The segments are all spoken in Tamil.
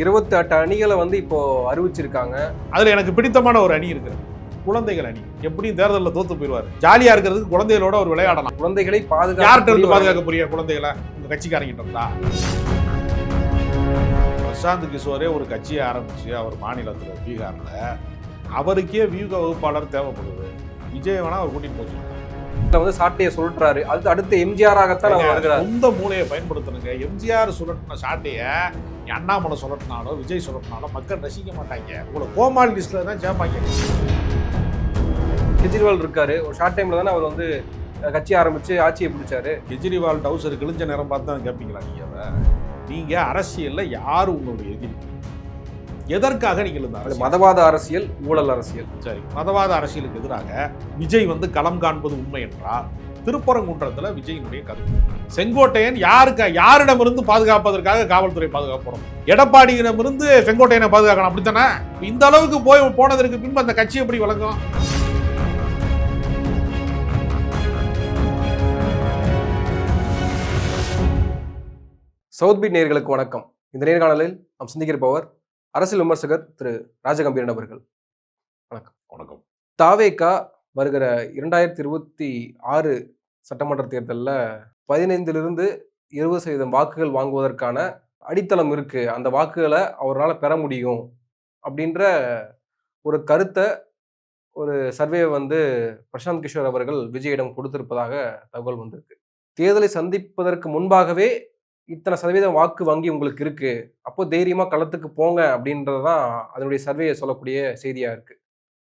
இருபத்தி எட்டு அணிகளை வந்து இப்போ அறிவிச்சிருக்காங்க. அதுல எனக்கு பிடித்தமான ஒரு அணி இருக்கு குழந்தைகள் அணி. எப்படியும் தேர்தலில் தோத்து போயிடுவாரு. ஜாலியா இருக்கிறதுக்கு குழந்தைகளோட ஒரு விளையாடலாம். குழந்தைகளை யார்கிட்ட இருந்து பாதுகாக்க போறிய குழந்தைகளை இந்த கட்சிக்காரங்கிட்ட இருந்தா? பிரசாந்த் கிஷோரே ஒரு கட்சியை ஆரம்பிச்சு அவர் மாநிலத்தில் பீகார்ல. அவருக்கே வியூக வகுப்பாளர் தேவைப்படுது. விஜய் வேணா அவர் கூட்டிட்டு போச்சு வந்து சாட்டையை சொல்றாரு அது அடுத்த எம்ஜிஆராகத்தான் அவர் வருகிறார். சொந்த மூளையை பயன்படுத்தணுங்க எம்ஜிஆர் சுழட்டின சாட்டைய அண்ணாமலை சுழட்டினாலோ விஜய் சுழட்டினாலோ மக்கள் ரசிக்க மாட்டாங்க. உங்களை கோமாளி லிஸ்ட்ல தான் சேர்ப்பாங்க கெஜ்ரிவால் இருக்காரு. ஒரு ஷார்ட் டைம்ல தானே அவர் வந்து கட்சி ஆரம்பிச்சு ஆட்சியை பிடிச்சாரு. கெஜ்ரிவால் டவுசர் கிழிஞ்ச நேரம் பார்த்து தான் கேட்பீங்களா நீங்க? அதை நீங்க அரசியல்ல யாரு உங்களுடைய எதிரி? எதற்காக நீங்கள் அரசியல்? மதவாத அரசியல் ஊழல் அரசியல். சரி. மதவாத அரசியலுக்கு எதிராக விஜய் வந்து களம் காண்பது உண்மை என்றால் திருப்பரங்குன்றத்துல விஜயினுடைய கருத்து. செங்கோட்டையன் யாருக்கு யாரிடமிருந்து பாதுகாப்பதற்காக காவல்துறை பாதுகாப்புறோம்? எடப்பாடியிடமிருந்து செங்கோட்டையனை பாதுகாக்கணும். அப்படித்தானே? இந்த அளவுக்கு போய் போனதற்கு பின்பு அந்த கட்சி எப்படி வழங்கும் சவுத் பீட் நேயர்களுக்கு வணக்கம். இந்த நேர்காணலில் நாம் சிந்திக்கிறப்பவர் அரசியல் விமர்சகர் திரு ராஜகம்பீரன் அவர்கள். வணக்கம். தாவேகா வருகிற இரண்டாயிரத்தி இருபத்தி ஆறு சட்டமன்ற தேர்தலில் பதினைந்திலிருந்து இருபது சதவீதம் வாக்குகள் வாங்குவதற்கான அடித்தளம் இருக்கு. அந்த வாக்குகளை அவரால் பெற முடியும் அப்படின்ற ஒரு கருத்தை ஒரு சர்வே வந்து பிரசாந்த் கிஷோர் அவர்கள் விஜயிடம் கொடுத்திருப்பதாக தகவல் வந்திருக்கு. தேர்தலை சந்திப்பதற்கு முன்பாகவே இத்தனை சதவீதம் வாக்கு வங்கி உங்களுக்கு இருக்கு. அப்போ தைரியமா களத்துக்கு போங்க அப்படின்றதுதான் அதனுடைய சர்வேயை சொல்லக்கூடிய செய்தியா இருக்கு.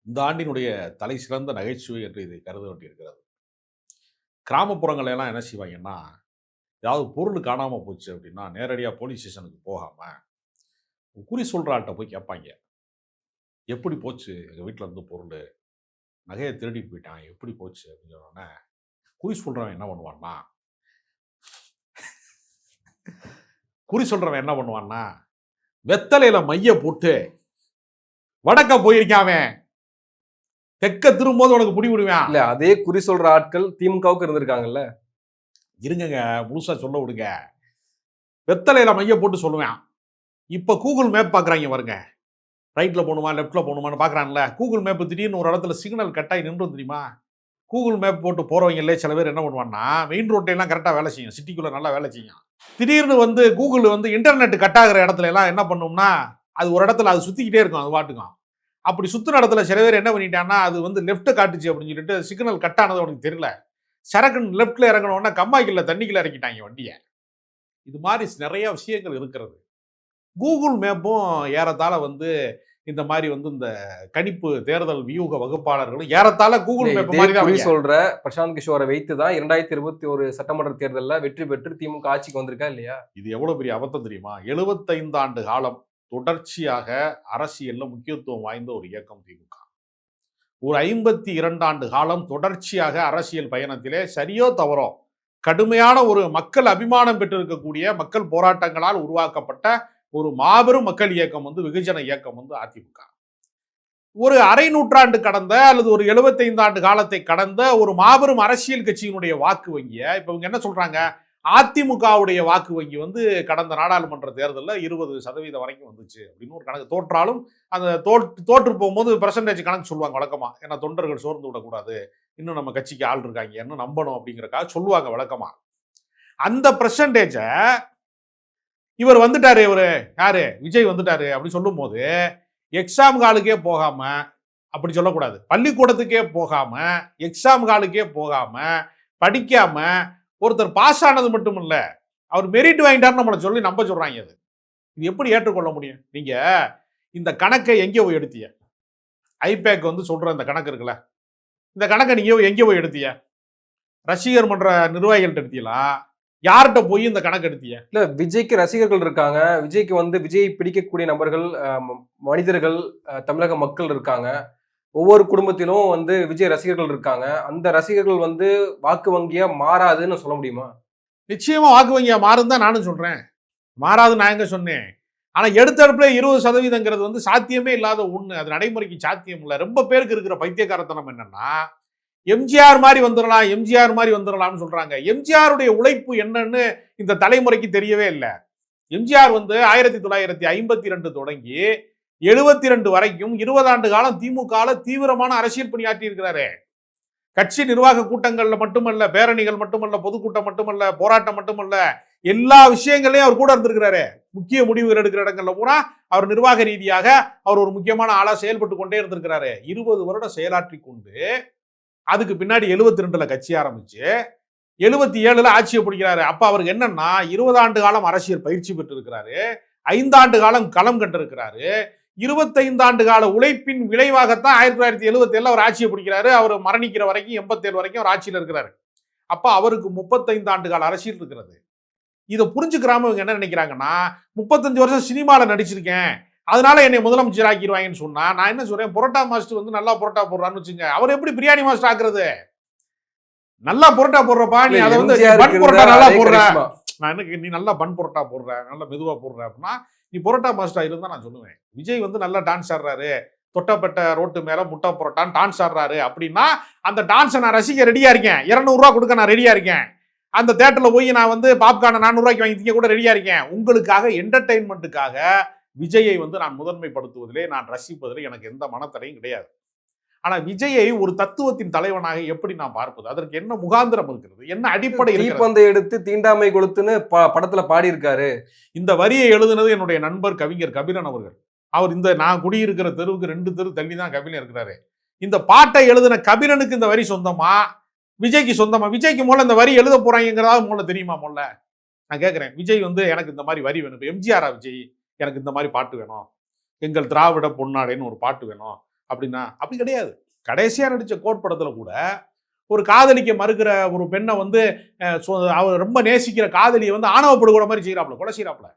இந்த ஆண்டினுடைய தலை சிறந்த நகைச்சுவை என்று இதை கருத வேண்டியிருக்கிறது. கிராமப்புறங்கள் எல்லாம் என்ன செய்வாங்கன்னா ஏதாவது பொருள் காணாமல் போச்சு அப்படின்னா நேரடியாக போலீஸ் ஸ்டேஷனுக்கு போகாமல் குறி சொல்கிறாட்ட போய் கேட்பாங்க. எப்படி போச்சு? எங்கள் வீட்டில் இருந்து பொருள். நகையை திருடி போயிட்டான். எப்படி போச்சு? அப்படின்னு சொன்னோன்னே குறி சொல்கிறவன் என்ன பண்ணுவான்னா குறி சொல்றவன் என்ன பண்ணுவான்னா வெத்தலையில மைய போட்டு வடக்க போயிருக்கான் அவன். தெக்க திரும்போது உனக்கு புடி விடுவேன். இல்ல அதே குறி சொல்ற ஆட்கள் திமுகவுக்கு இருந்திருக்காங்கல்ல? இருங்கங்க முழுசா சொல்ல விடுங்க. வெத்தலையில மைய போட்டு சொல்லுவேன். இப்ப கூகுள் மேப் பாக்குறாங்க பாருங்க. ரைட்ல போகணுமா லெஃப்ட்ல போகணுமான்னு பாக்குறான்ல. கூகுள் மேப் திடீர்னு ஒரு இடத்துல சிக்னல் கட்டாயி நின்று தெரியுமா? கூகுள் மேப் போட்டு போகிறவங்களே சில பேர் என்ன பண்ணுவான்னா மெயின் ரோட்டையெல்லாம் கரெக்டாக வேலை செய்யும். சிட்டிக்குள்ளே நல்லா வேலை செய்யும். திடீர்னு வந்து கூகுள் வந்து இன்டர்நெட் கட் ஆகிற இடத்துல எல்லாம் என்ன பண்ணும்னா அது ஒரு இடத்துல அது சுற்றிக்கிட்டே இருக்கும் அது பாட்டுக்கும். அப்படி சுத்தின இடத்துல சில பேர் என்ன பண்ணிட்டான்னா அது வந்து லெஃப்ட் காட்டுச்சு அப்படின்னு சொல்லிட்டு சிக்னல் கட் ஆனது அவனுக்கு தெரியல. சரக்கு லெஃப்ட்டில் இறங்கணும்னா கம்மாய்க்குள்ள தண்ணிக்குள்ள இறக்கிட்டாங்க வண்டியை. இது மாதிரி நிறைய விஷயங்கள் இருக்கிறது. கூகுள் மேப்பும் ஏறத்தாழ வந்து இந்த மாதிரி வந்து இந்த கணிப்பு தேர்தல் வியூக வகுப்பாளர்களும் ஏறத்தாழ கூகுள் மேப் மாதிரி தான். சொல்ற பிரசாந்த் கிஷோரை வைத்து தான் இரண்டாயிரத்தி இருபத்தி ஒரு சட்டமன்ற தேர்தலில் வெற்றி பெற்று திமுக ஆட்சிக்கு வந்திருக்கா இல்லையா? இது எவ்வளவு பெரிய அபத்தம் தெரியுமா? 75 ஆண்டு காலம் தொடர்ச்சியாக அரசியல்ல முக்கியத்துவம் வாய்ந்த ஒரு இயக்கம் திமுக. ஒரு ஐம்பத்தி இரண்டு ஆண்டு காலம் தொடர்ச்சியாக அரசியல் பயணத்திலே சரியோ தவறோ கடுமையான ஒரு மக்கள் அபிமானம் பெற்றிருக்கக்கூடிய மக்கள் போராட்டங்களால் உருவாக்கப்பட்ட ஒரு மாபெரும் மக்கள் இயக்கம் வந்து வெகுஜன இயக்கம் வந்து அதிமுக. ஒரு அரை நூற்றாண்டு கடந்த அல்லது ஒரு 75 ஆண்டு காலத்தை கடந்த ஒரு மாபெரும் அரசியல் கட்சியினுடைய வாக்கு வங்கியை இப்போ இவங்க என்ன சொல்கிறாங்க அதிமுகவுடைய வாக்கு வங்கி வந்து கடந்த நாடாளுமன்ற தேர்தலில் இருபது சதவீதம் வரைக்கும் வந்துச்சு அப்படின்னு ஒரு கணக்கு தோற்றாலும் அந்த தோற்று தோற்று போகும்போது பெர்சன்டேஜ் கணக்கு சொல்லுவாங்க வழக்கமா. ஏன்னா தொண்டர்கள் சோர்ந்து விடக்கூடாது. இன்னும் நம்ம கட்சிக்கு ஆள் இருக்காங்க. இன்னும் நம்பணும் அப்படிங்கிறக்காக சொல்லுவாங்க வழக்கமாக அந்த பெர்சன்டேஜை இவர் வந்துட்டாரு இவரு. யாரு? விஜய் வந்துட்டாரு அப்படின்னு சொல்லும்போது எக்ஸாம் காலுக்கே போகாம அப்படி சொல்லக்கூடாது. பள்ளிக்கூடத்துக்கே போகாம எக்ஸாம் காலுக்கே போகாம படிக்காம ஒருத்தர் பாஸ் ஆனது மட்டும் இல்ல அவர் மெரிட் வாங்கிட்டாருன்னு நம்மளை சொல்லி நம்ப சொல்றாங்க அது இது எப்படி ஏற்றுக்கொள்ள முடியும்? நீங்க இந்த கணக்கை எங்கே போய் எடுத்தீங்க. ஐபேக் வந்து சொல்ற இந்த கணக்கு இருக்குல்ல. இந்த கணக்கை நீங்க எங்கே போய் எடுத்தீங்க. ரசிகர் மன்ற நிர்வாகிகள்கிட்ட எடுத்தீங்களா? யார்கிட்ட போய் இந்த கணக்கு எடுத்தீங்க? இல்ல விஜய்க்கு ரசிகர்கள் இருக்காங்க. விஜய்க்கு வந்து விஜய் பிடிக்கக்கூடிய நபர்கள் மனிதர்கள் தமிழக மக்கள் இருக்காங்க. ஒவ்வொரு குடும்பத்திலும் வந்து விஜய் ரசிகர்கள் இருக்காங்க. அந்த ரசிகர்கள் வந்து வாக்கு வங்கியா மாறாதுன்னு சொல்ல முடியுமா? நிச்சயமா வாக்கு வங்கியா மாறும் தான் நானும் சொல்றேன். மாறாது நான் எங்க சொன்னேன்? ஆனா எடுத்தடுப்புல இருபது சதவீதங்கிறது வந்து சாத்தியமே இல்லாத ஒண்ணு. அது நடைமுறைக்கு சாத்தியம் இல்லை. ரொம்ப பேருக்கு இருக்கிற பைத்தியக்காரத்தனம் என்னன்னா எம்ஜிஆர் மாதிரி வந்துடலாம் எம்ஜிஆர் மாதிரி வந்துடலாம்னு சொல்றாங்க. எம்ஜிஆருடைய உழைப்பு என்னன்னு இந்த தலைமுறைக்கு தெரியவே இல்லை. எம்ஜிஆர் வந்து ஆயிரத்தி தொள்ளாயிரத்தி ஐம்பத்தி ரெண்டு தொடங்கி எழுபத்தி ரெண்டு வரைக்கும் இருபது ஆண்டு காலம் திமுக தீவிரமான அரசியல் பணியாற்றி இருக்கிறாரு. கட்சி நிர்வாக கூட்டங்கள்ல மட்டுமல்ல பேரணிகள் மட்டுமல்ல பொதுக்கூட்டம் மட்டுமல்ல போராட்டம் மட்டுமல்ல எல்லா விஷயங்களையும் அவர் கூட இருந்திருக்கிறாரு. முக்கிய முடிவுகள் எடுக்கிற இடங்கள்ல பூரா அவர் நிர்வாக ரீதியாக அவர் ஒரு முக்கியமான ஆளா செயல்பட்டு கொண்டே இருந்திருக்கிறாரு. இருபது வருடம் செயலாற்றி கொண்டு அதுக்கு பின்னாடி எழுபத்தி ரெண்டுல கட்சி ஆரம்பிச்சு எழுபத்தி ஏழுல ஆட்சியை பிடிக்கிறாரு. அப்ப அவருக்கு என்னன்னா இருபது ஆண்டு காலம் அரசியல் பயிற்சி பெற்று இருக்கிறாரு ஐந்தாண்டு காலம் களம் கண்டிருக்கிறாரு. இருபத்தைந்தாண்டு கால உழைப்பின் விளைவாகத்தான் ஆயிரத்தி தொள்ளாயிரத்தி எழுபத்தி ஏழுல அவர் ஆட்சியை பிடிக்கிறாரு. அவர் மரணிக்கிற வரைக்கும் எண்பத்தேழு வரைக்கும் அவர் ஆட்சியில் இருக்கிறாரு. அப்ப அவருக்கு முப்பத்தைந்து ஆண்டு கால அரசியல் இருக்கிறது. இதை புரிஞ்சுக்கிறாம இவங்க என்ன நினைக்கிறாங்கன்னா முப்பத்தஞ்சு வருஷம் சினிமாவில் நடிச்சிருக்கேன். அதனால என்னை முதலமைச்சர் ஆக்கிடுவாங்கன்னு சொன்னா நான் என்ன சொல்றேன்? புரோட்டா மாஸ்டர் வந்து நல்லா புரோட்டா போடுறான்னு வச்சுங்க அவர் எப்படி பிரியாணி மாஸ்டர் ஆக்குறது? நல்லா புரோட்டா போடுறப்பா நீ அதை வந்து பன் புரோட்டா நல்லா போடுற. நான் என்ன நீ நல்லா பன் புரோட்டா போடுற நல்லா மெதுவா போடுற அப்படின்னா நீ புரோட்டா மாஸ்டர் இருந்தா நான் சொல்லுவேன். விஜய் வந்து நல்லா டான்ஸ் ஆடுறாரு. தொட்டப்பட்ட ரோட்டு மேல முட்டை புரோட்டான்னு டான்ஸ் ஆடுறாரு அப்படின்னா அந்த டான்ஸை நான் ரசிக்க ரெடியா இருக்கேன். இரநூறுவா கொடுக்க நான் ரெடியா இருக்கேன். அந்த தேட்டர்ல போய் நான் வந்து பாப்கார்னை நானூறுவாய்க்கு வாங்கி திங்க கூட ரெடியா இருக்கேன். உங்களுக்காக என்டர்டைன்மெண்ட்டுக்காக விஜயை வந்து நான் முதன்மைப்படுத்துவதிலே நான் ரசிப்பதிலே எனக்கு எந்த மனத்தடையும் கிடையாது. ஆனா விஜயை ஒரு தத்துவத்தின் தலைவனாக எப்படி நான் பார்ப்பது? அதற்கு என்ன முகாந்திரம் இருக்கிறது? என்ன அடிப்படை தீப்பந்தை எடுத்து தீண்டாமை கொளுத்துன்னு ப- படத்துல பாடி இருக்காரு இந்த வரியை எழுதுனது என்னுடைய நண்பர் கவிஞர் கபிலன் அவர்கள். அவர் இந்த நான் குடியிருக்கிற தெருவுக்கு ரெண்டு தெரு தள்ளி தான் கபிலன் இருக்கிறாரு. இந்த பாட்டை எழுதின கபிலனுக்கு இந்த வரி சொந்தமா? விஜய்க்கு சொந்தமா? விஜய்க்கு முதல்ல இந்த வரி எழுத போறாங்கிறதா முதல்ல தெரியுமா முதல்ல? நான் கேட்கிறேன். விஜய் வந்து எனக்கு இந்த மாதிரி வரி வேணும். எம்ஜிஆரா விஜய்? எனக்கு இந்த மாதிரி பாட்டு வேணும். எங்கள் திராவிட பொன்னாடைன்னு ஒரு பாட்டு வேணும். அப்படின்னா அப்படி கிடையாது. கடைசியாக நடித்த கோட் படத்தில் கூட ஒரு காதலிக்க மறுக்கிற ஒரு பெண்ணை வந்து அவர் ரொம்ப நேசிக்கிற காதலியை வந்து ஆணவப்படுகிற மாதிரி செய்கிறாப்புல கொலை செய்கிறாப்புல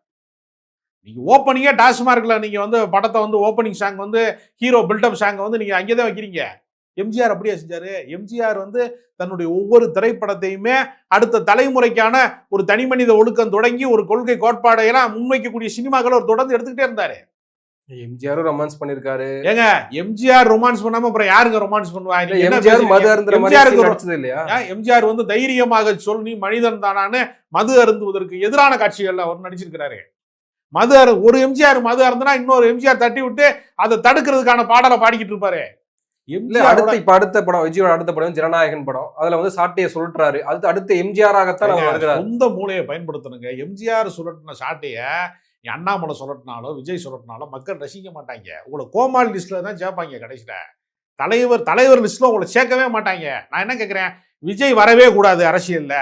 நீங்கள் ஓப்பனிங்கே டாஸ்மார்க்கில் நீங்கள் வந்து படத்தை வந்து ஓப்பனிங் சாங் வந்து ஹீரோ பில்டப் சாங் வந்து நீங்கள் அங்கே தான் வைக்கிறீங்க. எம்ஜிஆர் அப்படியே செஞ்சாரு. எம்ஜிஆர் வந்து தன்னுடைய ஒவ்வொரு திரைப்படத்தையுமே அடுத்த தலைமுறைக்கான ஒரு தனிமனித ஒழுக்கம் தொடங்கி ஒரு கொள்கை கோட்பாடையெல்லாம் முன்வைக்கக்கூடிய சினிமாக்களை அவர் தொடர்ந்து எடுத்துக்கிட்டே இருந்தாரு. எம்ஜிஆரும் ரொமான்ஸ் பண்ணிருக்காரு. ஏங்க எம்ஜிஆர் ரொமான்ஸ் பண்ணாம அப்புறம் யாருங்க ரொமான்ஸ் பண்ணுவா? இல்ல, எம்ஜிஆர் மது பேசுறீங்க? அருந்துற மாதிரி எம்ஜிஆருக்கு scene ஒரு- நடிச்சது இல்லையா? எம்ஜிஆர் வந்து தைரியமாக சொல் நீ மனிதன் தானான்னு மது அருந்துவதற்கு எதிரான காட்சிகள்ல அவர் நடிச்சிருக்கிறாரு. மது அரு ஒரு எம்ஜிஆர் மது அருந்துனா இன்னொரு எம்ஜிஆர் தட்டி விட்டு அதை தடுக்கிறதுக்கான பாடலை பாடிக்கிட்டு இருப்பாரு. எம்ஜிஆர் அடுத்த இப்ப அடுத்த படம் விஜயோட அடுத்த படம் ஜனநாயகன் படம். அதுல வந்து சாட்டையை சொல்றாரு அடுத்து அடுத்த எம்ஜிஆர் ஆகத்தான் அவர் வருகிறார். சொந்த மூளையை பயன்படுத்தணுங்க. எம்ஜிஆர் சுரட்டின சாட்டைய அண்ணாமலை சுரட்டினாலோ விஜய் சுரட்டினாலோ மக்கள் ரசிக்க மாட்டாங்க. உங்களை கோமாளி லிஸ்ட்ல தான் சேர்ப்பாங்க கடைசியில. தலைவர் தலைவர் லிஸ்ட்ல உங்களை சேர்க்கவே மாட்டாங்க. நான் என்ன கேட்கிறேன் விஜய் வரவே கூடாது அரசியல்ல.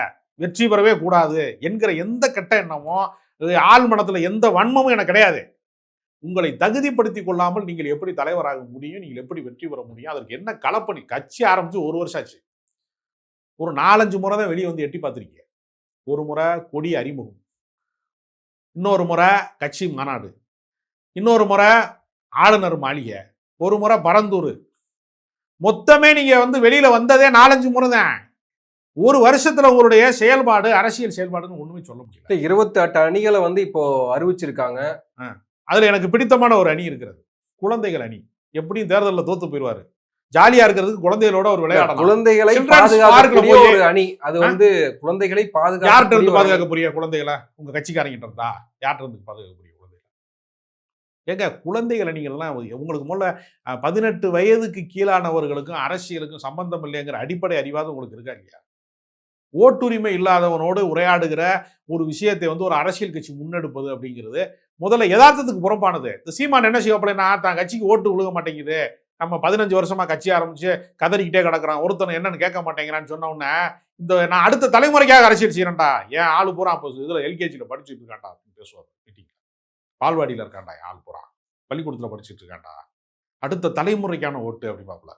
வெற்றி பெறவே கூடாது என்கிற எந்த கெட்ட எண்ணமோ இது ஆள் மனத்துல எந்த வன்மமும் எனக்கு கிடையாது. உங்களை தகுதிப்படுத்தி கொள்ளாமல் நீங்கள் எப்படி தலைவராக முடியும் நீங்கள் எப்படி வெற்றி பெற முடியும் அதற்கு என்ன களப்பணி? கட்சி ஆரம்பிச்சு ஒரு வருஷம் ஆச்சு. ஒரு நாலஞ்சு முறை தான் வெளியே வந்து எட்டி பார்த்துருக்கீங்க. ஒரு முறை கொடி அறிமுகம். இன்னொரு முறை கட்சி மாநாடு. இன்னொரு முறை ஆளுநர் மாளிகை. ஒரு முறை பரந்தூர். மொத்தமே நீங்க வந்து வெளியில வந்ததே நாலஞ்சு முறை தான். ஒரு வருஷத்துல உங்களுடைய செயல்பாடு அரசியல் செயல்பாடுன்னு ஒண்ணுமே சொல்ல முடியல. இருபத்தி எட்டு அணிகளை வந்து இப்போ அறிவிச்சிருக்காங்க. அதுல எனக்கு பிடித்தமான ஒரு அணி இருக்கிறது. குழந்தைகள் அணி. எப்படியும் தேர்தலில் தோத்து போயிடுவாரு ஜாலியா இருக்கிறதுக்கு குழந்தைகளோட ஒரு விளையாடலாம். குழந்தைகளை பாதுகாக்கக்கூடிய ஒரு அணி. அது? வந்து குழந்தைகளை யார்கிட்ட இருந்து பாதுகாக்க பாதுகாக்க போறீங்க குழந்தைகளை? உங்க கட்சிக்காரங்கிட்ட இருந்தா யார்கிட்ட இருந்து பாதுகாக்க போறீங்க குழந்தைகளை? ஏங்க குழந்தைகள் அணிகள்லாம் உங்களுக்கு முதல்ல பதினெட்டு வயதுக்கு கீழானவர்களுக்கும் அரசியலுக்கும் சம்பந்தம் இல்லைங்கிற அடிப்படை அறிவாது உங்களுக்கு இருக்கா இல்லையா? ஓட்டுரிமை இல்லாதவனோடு உரையாடுகிற ஒரு விஷயத்தை வந்து ஒரு அரசியல் கட்சி முன்னெடுப்பது அப்படிங்கிறது முதல்ல யதார்த்தத்துக்கு புறம்பானது. இந்த சீமான் என்ன செய்யப்படனா தான் கட்சிக்கு ஓட்டு விழுக மாட்டேங்குது. நம்ம பதினஞ்சு வருஷமா கட்சி ஆரம்பிச்சு கதறிக்கிட்டே கிடக்குறான். ஒருத்தனை என்னன்னு கேட்க மாட்டேங்கிறான்னு சொன்ன உடனே இந்த நான் அடுத்த தலைமுறைக்காக அரசியல் செய்யறேன்டா ஏன் ஆளு பூரா அப்போ இதுல எல்கேஜியில் படிச்சுட்டு இருக்காண்டா அப்படின்னு பேசுவார் மீட்டிங்ல பால்வாடியில் இருக்காண்டா ஆள் பூரா. பள்ளிக்கூடத்தில் படிச்சுட்டு இருக்காண்டா அடுத்த தலைமுறைக்கான ஓட்டு அப்படி பார்ப்பல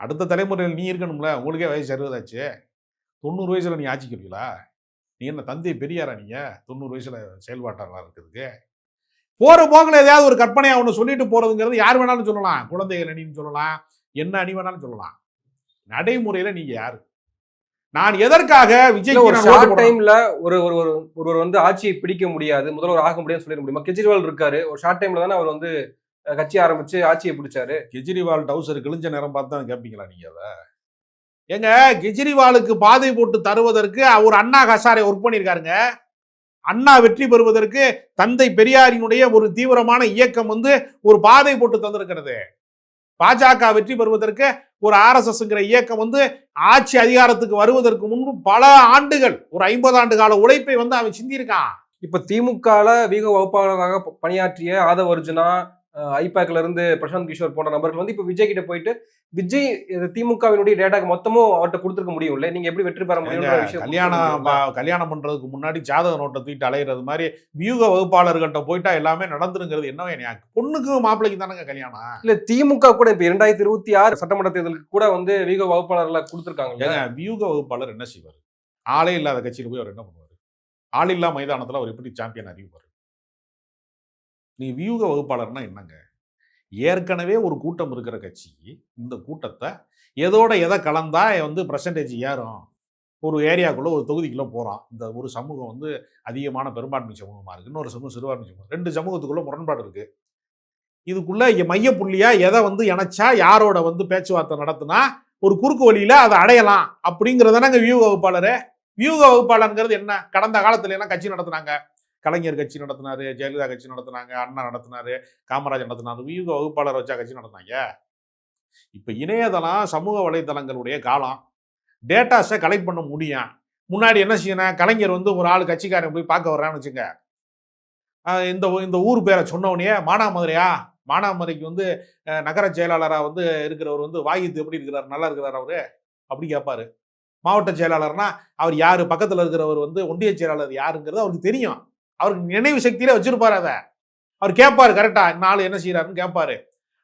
அடுத்த தலைமுறையில் நீ இருக்கணும்ல. உங்களுக்கே வயசு அறுபதாச்சு. தொண்ணூறு வயசுல நீ ஆட்சிக்கு வருவீங்களா நீ என்ன தந்தை பெரியாரா நீங்க? தொண்ணூறு வயசுல செயல்பாட்டாளராக இருக்கிறதுக்கு. போற போக்கில் ஏதாவது ஒரு கற்பனையா ஒன்று சொல்லிட்டு போறதுங்கிறது யார் வேணாலும் சொல்லலாம். குழந்தைகள் அணின்னு சொல்லலாம். என்ன அணி வேணாலும் சொல்லலாம். நடைமுறையில நீங்க யாரு? நான் எதற்காக விஜய்க்கு ஒரு ஷார்ட்? டைம்ல ஒரு ஒரு ஒரு ஒருவர் வந்து ஆட்சியை பிடிக்க முடியாது. முதல்வர் ஆக முடியாதுன்னு சொல்லிட முடியுமா? கெஜ்ரிவால் இருக்காரு. ஒரு ஷார்ட் டைம்ல தானே அவர் வந்து கட்சி ஆரம்பிச்சு ஆட்சியை பிடிச்சாரு. கெஜ்ரிவால் டவுசர் கிழிஞ்ச நேரம் பார்த்து தான் கேட்பீங்களா நீங்க அதை? ஏங்க கெஜ்ரிவாலுக்கு பாதை போட்டு தருவதற்கு அவர் அண்ணா ஹசாரை ஒர்க் பண்ணியிருக்காருங்க. அண்ணா வெற்றி பெறுவதற்கு தந்தை பெரியாரினுடைய ஒரு தீவிரமான இயக்கம் வந்து ஒரு பாதை போட்டு தந்திருக்கிறது. பாஜக வெற்றி பெறுவதற்கு ஒரு ஆர்எஸ்எஸ்ங்கிற இயக்கம் வந்து ஆட்சி அதிகாரத்துக்கு வருவதற்கு முன்பு பல ஆண்டுகள் ஒரு ஐம்பது ஆண்டு கால உழைப்பை வந்து அவன் சிந்தியிருக்கான். இப்ப திமுகல வீக வகுப்பாளராக ப- பணியாற்றிய ஆதவ அர்ஜுனா ஐபாக்ல இருந்து பிரசாந்த் கிஷோர் போன்ற நபர்கள் வந்து இப்ப விஜய் கிட்ட போயிட்டு விஜய் திமுகவினுடைய டேட்டாக்கு மொத்தமும் அவர்கிட்ட கொடுத்துருக்க முடியும்ல நீங்க எப்படி வெற்றி பெற விஷயம் கல்யாணம் கல்யாணம் பண்றதுக்கு முன்னாடி ஜாதக நோட்டை தூக்கிட்டு அலையிறது மாதிரி வியூக வகுப்பாளர்கள்ட்ட போயிட்டா எல்லாமே நடந்துருங்கிறது என்ன எனக்கு பொண்ணுக்கும் மாப்பிள்ளைக்கு தானங்க கல்யாணம்? இல்ல திமுக கூட இப்ப இரண்டாயிரத்தி இருபத்தி ஆறு சட்டமன்ற தேர்தலுக்கு கூட வந்து வீக வகுப்பாளர்ல கொடுத்துருக்காங்க வியூக வகுப்பாளர் என்ன செய்வார்? ஆளே இல்லாத கட்சியில் போய் அவர் என்ன பண்ணுவார்? ஆள் இல்லா மைதானத்தில் அவர் எப்படி சாம்பியன் அறிவிப்பார்? நீ வியூக வகுப்பாளர்னா என்னங்க? ஏற்கனவே ஒரு கூட்டம் இருக்கிற கட்சி இந்த கூட்டத்தை எதோட எதை கலந்தா வந்து பர்சன்டேஜ் ஏறும்? ஒரு ஏரியாக்குள்ளே ஒரு தொகுதிக்குள்ளே போகிறோம் இந்த ஒரு சமூகம் வந்து அதிகமான பெரும்பான்மை சமூகமாக இருக்குது இன்னொரு சமூகம் சிறுபான்மை சமூகம் ரெண்டு சமூகத்துக்குள்ளே முரண்பாடு இருக்குது இதுக்குள்ளே மைய புள்ளியாக எதை வந்து இணைச்சா யாரோட வந்து பேச்சுவார்த்தை நடத்தினா ஒரு குறுக்கு வழியில் அதை அடையலாம். அப்படிங்கிறதானங்க வியூக வகுப்பாளர். வியூக வகுப்பாளருங்கிறது என்ன? கடந்த காலத்துல எல்லாம் கட்சி நடத்துனாங்க. கலைஞர் கட்சி நடத்தினாரு ஜெயலலிதா கட்சி நடத்தினாங்க அண்ணா நடத்தினாரு காமராஜ் நடத்தினாரு வியூக வகுப்பாளர் வச்சா கட்சி நடத்தினாங்க. இப்போ இணையதளம் சமூக வலைதளங்களுடைய காலம். டேட்டாஸை கலெக்ட் பண்ண முடியும். முன்னாடி என்ன செய்யணும்? கலைஞர் வந்து ஒரு ஆள் கட்சிக்காரன் போய் பார்க்க வர்றான்னு வச்சுங்க. இந்த இந்த ஊர் பேரை சொன்னவனே மானாமதுரையா? மானாமதுரைக்கு வந்து நகர செயலாளராக வந்து இருக்கிறவர் வந்து வாயுத்து எப்படி இருக்கிறார்? நல்லா இருக்கிறார் அவரு? அப்படி கேட்பாரு மாவட்ட செயலாளர்னா அவர் யார்? பக்கத்தில் இருக்கிறவர் வந்து ஒன்றிய செயலாளர் யாருங்கிறது அவருக்கு தெரியும். அவருக்கு நினைவு சக்தியில வச்சிருப்பாரு அதை. அவர் கேட்பாரு கரெக்டா நாலு என்ன செய்யறாருன்னு கேட்பாரு.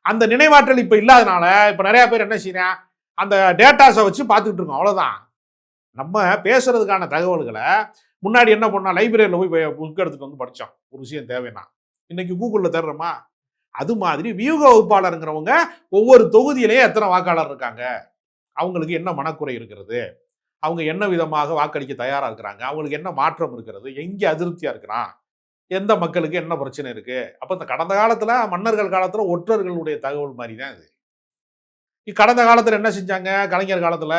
அந்த நினைவாற்றல் இப்ப இல்லாதனால இப்ப நிறைய பேர் என்ன செய்யறேன் அந்த டேட்டாஸை வச்சு பார்த்துக்கிட்டு இருக்கோம் அவ்வளோதான் நம்ம பேசுறதுக்கான தகவல்களை முன்னாடி என்ன பண்ணோம்? லைப்ரரியில் போய் புக் எடுத்துட்டு வந்து படித்தோம் ஒரு விஷயம் தேவைன்னா. இன்னைக்கு கூகுளில் தேடுறோமா? அது மாதிரி வியூக வகுப்பாளருங்கிறவங்க ஒவ்வொரு தொகுதியிலையும் எத்தனை வாக்காளர் இருக்காங்க? அவங்களுக்கு என்ன மனக்குறை இருக்கிறது? அவங்க என்ன விதமாக வாக்களிக்க தயாரா இருக்கிறாங்க அவங்களுக்கு என்ன மாற்றம் இருக்கிறது? எங்கே அதிருப்தியா இருக்கிறான்? எந்த மக்களுக்கு என்ன பிரச்சனை இருக்கு? அப்ப இந்த கடந்த காலத்துல மன்னர்கள் காலத்துல ஒற்றர்களுடைய தகவல் மாதிரி தான் இது கடந்த காலத்துல என்ன செஞ்சாங்க? கலைஞர் காலத்துல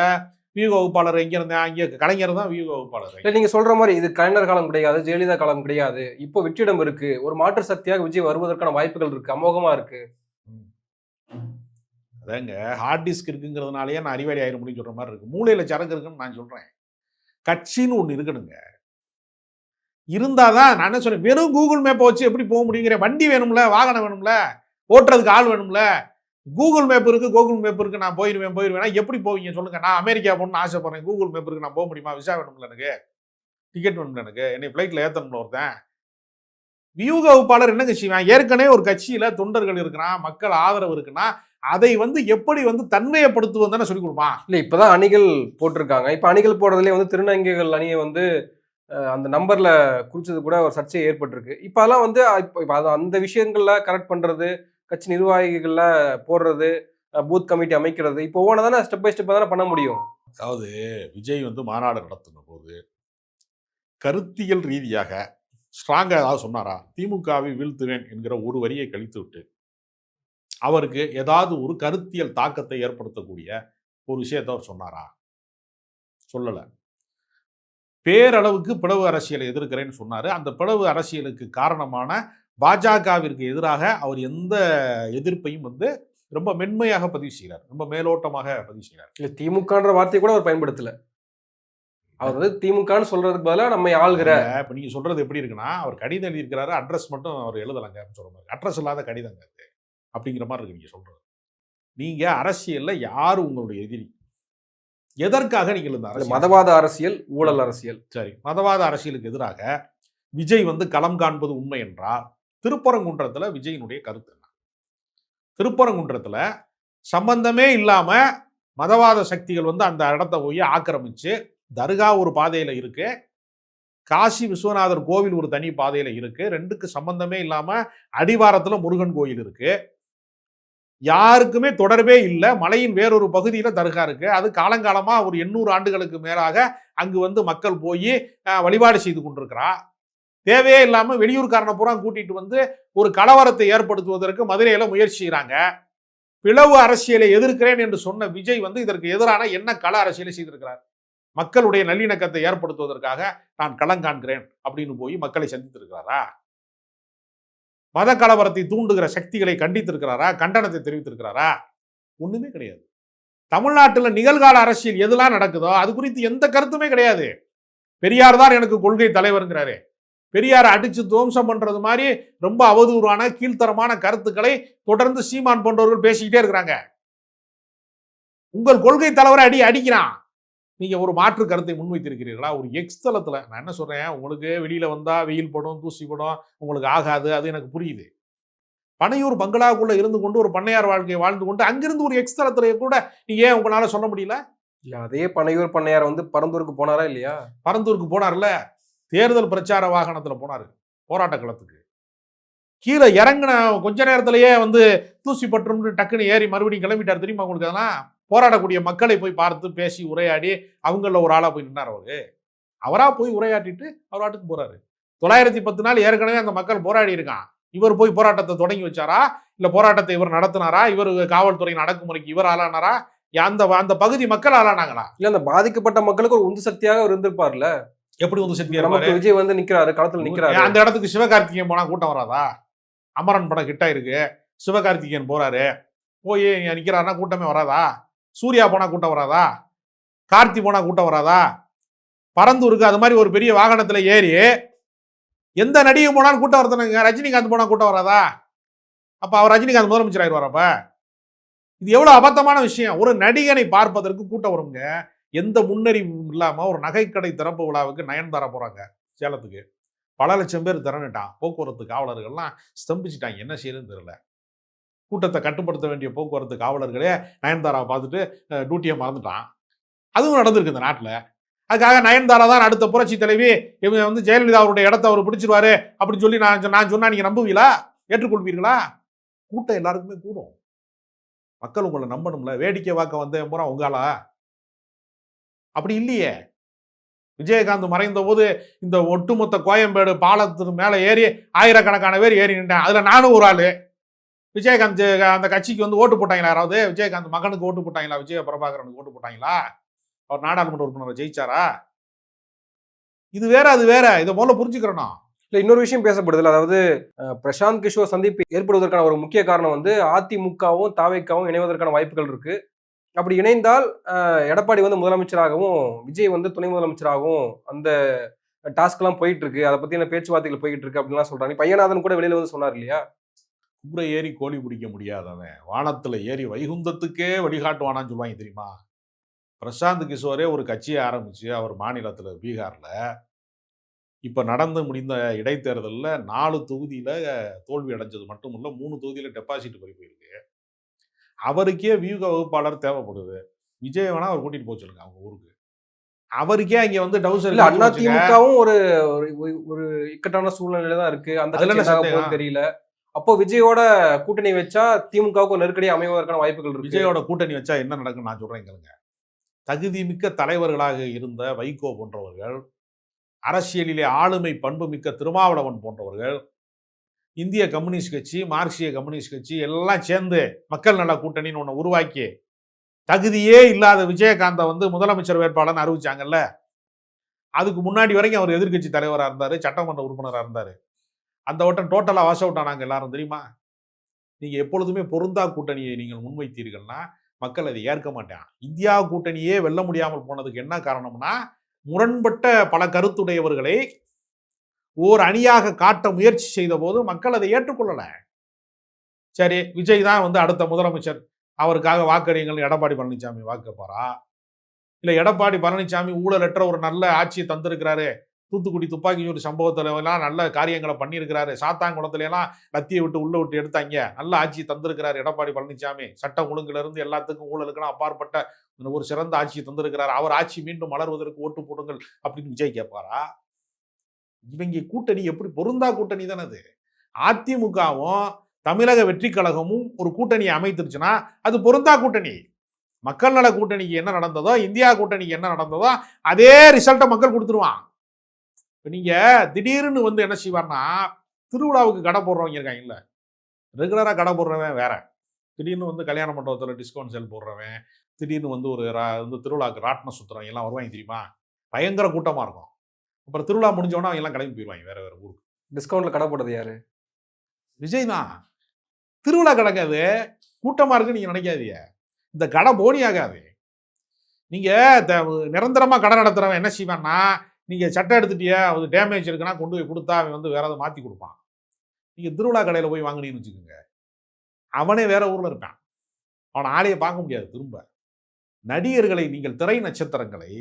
வியூக வகுப்பாளர் எங்க இருந்தா? அங்கே கலைஞர் தான் வியூக வகுப்பாளர். இல்ல நீங்க சொல்ற மாதிரி இது கலைஞர் காலம் கிடையாது ஜெயலலிதா காலம் கிடையாது. இப்போ வெற்றிடம் இருக்கு. ஒரு மாற்று சக்தியாக விஜய் வருவதற்கான வாய்ப்புகள் இருக்கு. அமோகமா இருக்கு. அதாங்க ஹார்ட் டிஸ்க் இருக்குங்கிறதுனாலயே நான் அறிவாளி ஆயிரம் முடியும் சொல்கிற மாதிரி இருக்குது மூளையில் சரக்கு இருக்குன்னு நான் சொல்கிறேன் கட்சின்னு ஒன்று இருக்கணுங்க. இருந்தால் தான் நான் என்ன சொன்னேன் வெறும் கூகுள் மேப்பை வச்சு எப்படி போக முடியுங்கிற வண்டி வேணும்ல வாகனம் வேணும்ல ஓட்டுறதுக்கு ஆள் வேணும்ல கூகுள் மேப் இருக்குது கூகுள் மேப் இருக்குது நான் போயிருவேன் போயிருவேனா எப்படி போவீங்க சொல்லுங்க. நான் அமெரிக்கா போகணும்னு ஆசைப்படுறேன் கூகுள் மேப் இருக்குது நான் போக முடியுமா? விசா வேணும்ல எனக்கு. டிக்கெட் வேணும்ல எனக்கு. என்னை ஃப்ளைட்டில் ஏற்றணும்ல ஒருத்தன். வியூக வகுப்பாளர் என்னங்க செய்வான் ஏற்கனவே ஒரு கட்சியில தொண்டர்கள் இருக்கிறான் மக்கள் ஆதரவு இருக்குன்னா அதை வந்து எப்படி வந்து தன்மையப்படுத்துவது தானே சொல்லி கொடுப்பான். இல்ல இப்பதான் அணிகள் போட்டிருக்காங்க. இப்ப அணிகள் போடுறதுலயே வந்து திருநங்கைகள் அணியை வந்து அந்த நம்பர்ல குறிச்சது கூட ஒரு சர்ச்சை ஏற்பட்டிருக்கு. இப்ப அதெல்லாம் வந்து இப்ப இப்ப அது அந்த விஷயங்கள்ல கரெக்ட் பண்றது கட்சி நிர்வாகிகள்ல போடுறது பூத் கமிட்டி அமைக்கிறது இப்போ ஓன தானே ஸ்டெப் பை ஸ்டெப் தானே பண்ண முடியும். அதாவது விஜய் வந்து மாநாடு நடத்தின போது கருத்தியல் ரீதியாக ஸ்ட்ராங்காக ஏதாவது சொன்னாரா? திமுகவை வீழ்த்துவேன் என்கிற ஒரு வரியை கழித்து விட்டு அவருக்கு ஏதாவது ஒரு கருத்தியல் தாக்கத்தை ஏற்படுத்தக்கூடிய ஒரு விஷயத்தை அவர் சொன்னாரா? சொல்லலை. பேரளவுக்கு பிளவு அரசியலை எதிர்க்கிறேன்னு சொன்னார். அந்த பிளவு அரசியலுக்கு காரணமான பாஜகவிற்கு எதிராக அவர் எந்த எதிர்ப்பையும் வந்து ரொம்ப மென்மையாக பதிவு செய்கிறார் ரொம்ப மேலோட்டமாக பதிவு செய்கிறார் இல்லை திமுகன்ற வார்த்தையை கூட அவர் பயன்படுத்தலை. அவர் வந்து திமுகன்னு சொல்றதுக்கு பதிலா நம்மை ஆள்கிற இப்ப நீங்க சொல்றது எப்படி இருக்குன்னா அவர் கடிதம் எழுதியிருக்கிறாரு அட்ரஸ் மட்டும் அவர் எழுதலைங்க அப்படின்னு சொல்ற மாதிரி. அட்ரஸ் இல்லாத கடிதங்க அது அப்படிங்கிற மாதிரி இருக்கு நீங்க சொல்றது. நீங்க அரசியல்ல யார் உங்களுடைய எதிரி? எதற்காக நீங்கள் இந்த மதவாத அரசியல் ஊழல் அரசியல். சரி மதவாத அரசியலுக்கு எதிராக விஜய் வந்து களம் காண்பது உண்மை என்றால் திருப்பரங்குன்றத்துல விஜயினுடைய கருத்து என்ன? திருப்பரங்குன்றத்துல சம்பந்தமே இல்லாம மதவாத சக்திகள் வந்து அந்த இடத்த போய் ஆக்கிரமிச்சு தர்கா ஒரு பாதையில் இருக்கு. காசி விஸ்வநாதர் கோவில் ஒரு தனி பாதையில் இருக்கு. ரெண்டுக்கு சம்பந்தமே இல்லாமல் அடிவாரத்தில் முருகன் கோயில் இருக்கு. யாருக்குமே தொடர்பே இல்லை. மலையின் வேறொரு பகுதியில் தர்கா இருக்கு. அது காலங்காலமாக ஒரு எண்ணூறு ஆண்டுகளுக்கு மேலாக அங்கு வந்து மக்கள் போய் வழிபாடு செய்து கொண்டிருக்கிறா. தேவையே இல்லாமல் வெளியூர்காரனை பூரா கூட்டிட்டு வந்து ஒரு கலவரத்தை ஏற்படுத்துவதற்கு மதுரையில் முயற்சி செய்கிறாங்க பிளவு அரசியலை எதிர்க்கிறேன் என்று சொன்ன விஜய் வந்து இதற்கு எதிரான என்ன கள அரசியலை செய்திருக்கிறார்? மக்களுடைய நல்லிணக்கத்தை ஏற்படுத்துவதற்காக நான் களம் காண்கிறேன் அப்படின்னு போய் மக்களை சந்தித்திருக்கிறாரா? மத கலவரத்தை தூண்டுகிற சக்திகளை கண்டித்திருக்கிறாரா? கண்டனத்தை தெரிவித்திருக்கிறாரா? ஒண்ணுமே கிடையாது. தமிழ்நாட்டில் நிகழ்கால அரசியல் எதெல்லாம் நடக்குதோ அது குறித்து எந்த கருத்துமே கிடையாது. பெரியார் தான் எனக்கு கொள்கை தலைவருங்கிறாரு. பெரியாரை அடிச்சு துவம்சம் பண்றது மாதிரி ரொம்ப அவதூறான கீழ்த்தரமான கருத்துக்களை தொடர்ந்து சீமான் போன்றவர்கள் பேசிக்கிட்டே இருக்கிறாங்க. உங்கள் கொள்கை தலைவரை அடி அடிக்கிறான். நீங்க ஒரு மாற்று கருத்தை முன்வைத்திருக்கிறீர்களா? ஒரு எக்ஸ் தளத்துல நான் என்ன சொல்றேன்? உங்களுக்கு வெளியில வந்தா வெயில் படும் தூசி படும் உங்களுக்கு ஆகாது அது எனக்கு புரியுது. பனையூர் பங்களாக்குள்ள இருந்து கொண்டு ஒரு பண்ணையார் வாழ்க்கையை வாழ்ந்து கொண்டு அங்கிருந்து ஒரு எக்ஸ் தளத்துல கூட நீங்க ஏன் உங்களால சொல்ல முடியல? இல்ல அதே பனையூர் பண்ணையார் வந்து பரந்தூருக்கு போனாரா இல்லையா? பரந்தூருக்கு போனார்ல. தேர்தல் பிரச்சார வாகனத்துல போனாரு போராட்ட களத்துக்கு. கீழே இறங்கின கொஞ்ச நேரத்திலேயே வந்து தூசி பற்றும் டக்குன்னு ஏறி மறுபடியும் கிளம்பிட்டார். தெரியுமா உங்களுக்கு அதெல்லாம்? போராடக்கூடிய மக்களை போய் பார்த்து பேசி உரையாடி அவங்கள ஒரு ஆளா போய் நின்னார் அவரு. அவரா போய் உரையாடிட்டு அவர் ஆட்டுக்கு போறாரு. தொள்ளாயிரத்தி பத்து நாள் ஏற்கனவே அந்த மக்கள் போராடி இருக்கான். இவர் போய் போராட்டத்தை தொடங்கி வச்சாரா? இல்ல போராட்டத்தை இவர் நடத்தினாரா? இவர் காவல்துறையின் அடக்குமுறைக்கு இவர் ஆளானாரா? அந்த அந்த பகுதி மக்கள் ஆளானாங்களா? இல்ல அந்த பாதிக்கப்பட்ட மக்களுக்கு ஒரு உந்து சக்தியாக அவர் இருந்திருப்பார்ல? எப்படி வந்து சக்தியா? நமக்கு விஜய் வந்து நிக்கிறாரு களத்துல நிக்கிறாரு. அந்த இடத்துக்கு சிவகார்த்திகேயன் போனா கூட்டம் வராதா? அமரன் படம் கிட்ட இருக்கு சிவகார்த்திகேயன் போறாரு. போய் நிக்கிறாருன்னா கூட்டமே வராதா? சூர்யா போனால் கூட்டம் வராதா? கார்த்தி போனால் கூட்டம் வராதா? பரந்தூருக்கு அது மாதிரி ஒரு பெரிய வாகனத்தில் ஏறி எந்த நடிகை போனாலும் கூட்டம் வருதுனுங்க? ரஜினிகாந்த் போனால் கூட்டம் வராதா? அப்போ அவர் ரஜினிகாந்த் முதலமைச்சர் ஆயிடுவார் அப்ப. இது எவ்வளோ அபத்தமான விஷயம். ஒரு நடிகனை பார்ப்பதற்கு கூட்டம் வருங்க. எந்த முன்னறிவும் இல்லாமல் ஒரு நகைக்கடை திறப்பு விழாவுக்கு நயன்தாரா போகிறாங்க சேலத்துக்கு. பல லட்சம் பேர் திறனுட்டான் போக்குவரத்து காவலர்கள்லாம் ஸ்தம்பிச்சிட்டாங்க. என்ன செய்யறதுன்னு தெரியல. கூட்டத்தை கட்டுப்படுத்த வேண்டிய போக்குவரத்து காவலர்களே நயன்தாராவை பார்த்துட்டு டியூட்டியை மறந்துட்டான். அதுவும் நடந்திருக்கு இந்த நாட்டில். அதுக்காக நயன்தாரா தான் அடுத்த புரட்சி தலைவி இவங்க வந்து ஜெயலலிதா அவருடைய இடத்த அவர் பிடிச்சிருவாரு அப்படின்னு சொல்லி நான் சொ- நான் சொன்னா நீங்க நம்புவீங்களா? ஏற்றுக்கொள்வீர்களா? கூட்டம் எல்லாருக்குமே கூடும். மக்கள் உங்களை நம்பணும்ல. வேடிக்கை வாக்க வந்த முறை உங்களா அப்படி இல்லையே. விஜயகாந்த் மறைந்த போது இந்த ஒட்டுமொத்த கோயம்பேடு பாலத்துக்கு மேலே ஏறி ஆயிரக்கணக்கான பேர் ஏறி நின்றேன் அதில் நானும் ஒரு ஆள். விஜயகாந்த் அந்த கட்சிக்கு வந்து ஓட்டு போட்டாங்களா யாராவது? விஜயகாந்த் மகனுக்கு ஓட்டு போட்டாங்களா? விஜய பிரபாகரனுக்கு ஓட்டு போட்டாங்களா? அவர் நாடாளுமன்ற உறுப்பினர் ஜெயிச்சாரா? இது வேற அது வேற. இதை முதல்ல புரிஞ்சுக்கிறணும் இல்லை இன்னொரு விஷயம் பேசப்படுதுல அதாவது பிரசாந்த் கிஷோர் சந்திப்பு ஏற்படுவதற்கான ஒரு முக்கிய காரணம் வந்து அதிமுகவும் தாவேக்காவும் இணைவதற்கான வாய்ப்புகள் இருக்கு. அப்படி இணைந்தால் எடப்பாடி வந்து முதலமைச்சராகவும் விஜய் வந்து துணை முதலமைச்சராகவும் அந்த டாஸ்க்லாம் போயிட்டு இருக்கு. அதை பத்தின பேச்சுவார்த்தைகள் போயிட்டு இருக்கு அப்படின்லாம் சொல்றாங்க பையநாதன் கூட வெளியில வந்து சொன்னார் இல்லையா? குதிரை ஏறி கோழி பிடிக்க முடியாதவன். வானத்துல ஏறி வைகுந்தத்துக்கே வழிகாட்டுவானான்னு சொல்லுவாங்க தெரியுமா? பிரசாந்த் கிஷோரே ஒரு கட்சியை ஆரம்பிச்சு அவர் மாநிலத்துல பீகார்ல. இப்ப நடந்து முடிந்த இடைத்தேர்தல்ல நாலு தொகுதியில தோல்வி அடைஞ்சது மட்டும் இல்ல மூணு தொகுதியில டெபாசிட் பறி போயிருக்கு. அவருக்கே வியூக வகுப்பாளர் தேவைப்படுது. விஜய் வேணா அவர் கூட்டிட்டு போக சொல்லுங்க அவங்க ஊருக்கு. அவருக்கே அங்க வந்து டவுசர் இல்ல அண்ணா திமுகவும் ஒரு ஒரு- இக்கட்டான சூழ்நிலையில தான் இருக்கு. அந்த தெரியல. அப்போ விஜயோட கூட்டணி வச்சா திமுகவுக்கு ஒரு நெருக்கடி அமைவதற்கான வாய்ப்புகள் இருக்கு. விஜயோட கூட்டணி வச்சா என்ன நடக்கும் நான் சொல்றேன் கேளுங்க. தகுதிமிக்க தலைவர்களாக இருந்த வைகோ போன்றவர்கள் அரசியலிலே ஆளுமை பண்புமிக்க திருமாவளவன் போன்றவர்கள் இந்திய கம்யூனிஸ்ட் கட்சி மார்க்சிய கம்யூனிஸ்ட் கட்சி எல்லாம் சேர்ந்து மக்கள் நல கூட்டணின்னு ஒன்று உருவாக்கி தகுதியே இல்லாத விஜயகாந்தை வந்து முதலமைச்சர் வேட்பாளர்னு அறிவிச்சாங்கல்ல அதுக்கு முன்னாடி வரைக்கும் அவர் எதிர்க்கட்சி தலைவராக இருந்தார் சட்டமன்ற உறுப்பினராக இருந்தார். அந்த வட்டம் டோட்டலாக வாஷ் அவுட் ஆனாங்க எல்லாரும் தெரியுமா? நீங்கள் எப்பொழுதுமே பொருந்தா கூட்டணியை நீங்கள் முன்வைத்தீர்கள்னா மக்கள் அதை ஏற்க மாட்டான் இந்தியா கூட்டணியே வெல்ல முடியாமல் போனதுக்கு என்ன காரணம்னா முரண்பட்ட பல கருத்துடையவர்களை ஓர் அணியாக காட்ட முயற்சி செய்த போது மக்கள் அதை ஏற்றுக்கொள்ளலை. சரி விஜய் தான் வந்து அடுத்த முதலமைச்சர். அவருக்காக வாக்கடிங்கள் எடப்பாடி பழனிசாமி வாக்கப்போறா இல்லை எடப்பாடி பழனிசாமி ஊழலற்ற ஒரு நல்ல ஆட்சியை தந்திருக்கிறாரு தூத்துக்குடி துப்பாக்கிச்சூடு சம்பவத்திலலாம் எல்லாம் நல்ல காரியங்களை பண்ணியிருக்கிறாரு. சாத்தாங்குளத்துல எல்லாம் லத்தியை விட்டு உள்ளே விட்டு எடுத்தாங்க. நல்ல ஆட்சி தந்திருக்கிறார் எடப்பாடி பழனிசாமி சட்டம் ஒழுங்குல இருந்து எல்லாத்துக்கும் ஊழலுக்கெல்லாம் அப்பாற்பட்ட ஒரு சிறந்த ஆட்சியை தந்திருக்கிறார். அவர் ஆட்சி மீண்டும் மலர்வதற்கு ஓட்டு போடுங்கள் அப்படின்னு விஜய் கேட்பாரா? இவங்க கூட்டணி எப்படி பொருந்தா கூட்டணி தானே அது? அதிமுகவும் தமிழக வெற்றி கழகமும் ஒரு கூட்டணியை அமைத்துருச்சுன்னா அது பொருந்தா கூட்டணி. மக்கள் நல கூட்டணிக்கு என்ன நடந்ததோ இந்தியா கூட்டணிக்கு என்ன நடந்ததோ அதே ரிசல்ட்டை மக்கள் கொடுத்துருவான் இப்போ நீங்க திடீர்னு வந்து என்ன செய்வார்னா திருவிழாவுக்கு கடை போடுறவங்க இருக்காங்கல்ல ரெகுலரா கடை போடுறவன் வேற. திடீர்னு வந்து கல்யாண மண்டபத்தில் டிஸ்கவுண்ட் சேல் போடுறவன் திடீர்னு வந்து ஒரு ரா- வந்து திருவிழாக்கு ராட்டினம் சுத்துறவங்க எல்லாம் வருவாங்க தெரியுமா? பயங்கர கூட்டமாக இருக்கும். அப்புறம் திருவிழா முடிஞ்சவொடனே அவங்க எல்லாம் கிளம்பி போயிடுவாங்க வேற வேற ஊருக்கு. டிஸ்கவுண்ட்ல கடை போட்டது யாரு? விஜய் தான். திருவிழா கிடக்காது. கூட்டமாக இருக்குன்னு நீங்கள் நினைக்காதீங்க. இந்த கடை போனி ஆகாது. நீங்கள் நிரந்தரமாக கடை நடத்துகிறவன் என்ன செய்வான்னா நீங்கள் சட்டை எடுத்துட்டியா அது டேமேஜ் இருக்குன்னா கொண்டு போய் கொடுத்தா அவன் வந்து வேற எதாவது மாற்றி கொடுப்பான். நீங்கள் திருவிழா கடையில் போய் வாங்கினீங்கன்னு வச்சுக்கோங்க. அவனே வேற ஊரில் இருப்பான். அவனை ஆளையை பார்க்க முடியாது திரும்ப. நடிகர்களை நீங்கள் திரை நட்சத்திரங்களை